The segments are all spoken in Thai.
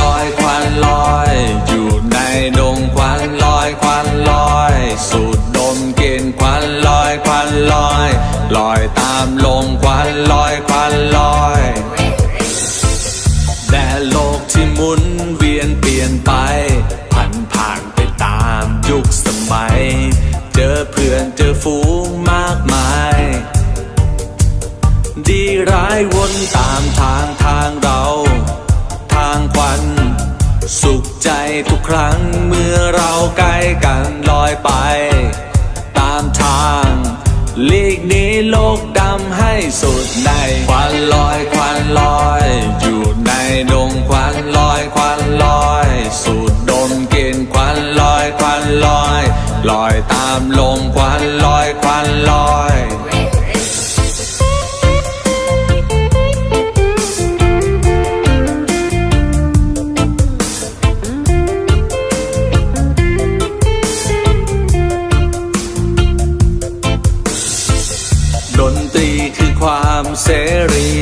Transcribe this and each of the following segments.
ลอยควันลอย อยู่ในดงควันลอยควันลอย สูดดมกลิ่นควันลอยควันลอย ลอยตามลมควันลอยควันลอยแด่โลกที่หมุนเวียนเปลี่ยนไปผันผ่านไปตามยุคสมัย เจอเพื่อนเจอฝูงมากมาย ดีร้ายวนตามทางทางเรา ใจทุกครั้งเมื่อเราใกล้กันลอยไป ตามทางลีกนี้โลกดำให้สุดในควันลอยควันลอย อยู่ในดงควันลอยควันลอย สูดดมกลินควันลอยควันลอย ลอยตามลมควันลอยควันลอย เสรี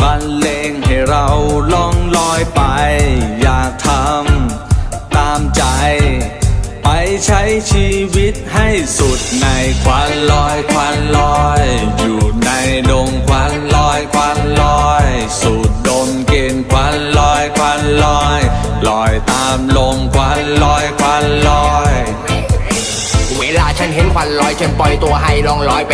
บรรเลงให้เราล่องลอยไป อยากทำตามใจ ไปใช้ชีวิตให้สุดในควันลอยควันลอย อยู่ในดงควันลอยควันลอยสูดดมกินควันลอยควันลอย ลอยตามลมควันลอยควันลอย เวลาฉันเห็นควันลอยฉันปล่อยตัวให้ลองลอยไป